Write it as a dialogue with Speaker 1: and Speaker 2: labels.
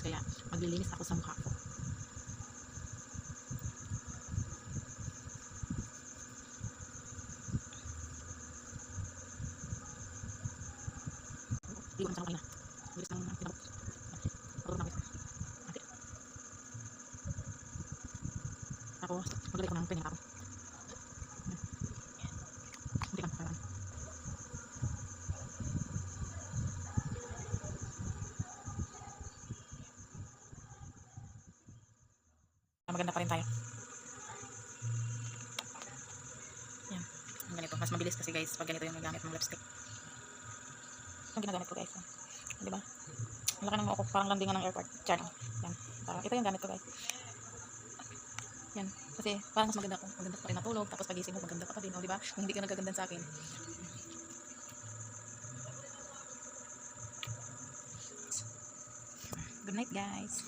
Speaker 1: kaya maglilinis ako sa mukha ko. Iwan sa kanina. Bilis ng pinabot. Pagod na. Tapos, maglagay ko ng pining ako. Hindi ka parang. Ah, Maganda pa rin tayo. Yan. Ang ganito. Mas mabilis kasi guys pag ganito yung gamit ng lipstick. Ang ginagamit ko guys. ah. Di ba? Ang laki ng mukha ko. Parang landingan ng airport. Char. Yan. Parang, ito yung gamit ko guys. Yan. Kasi parang mas maganda ko. Maganda pa rin natulog. Tapos pagising mo maganda ka pa din. O di ba? Kung hindi ka nagaganda sa akin. Good night guys.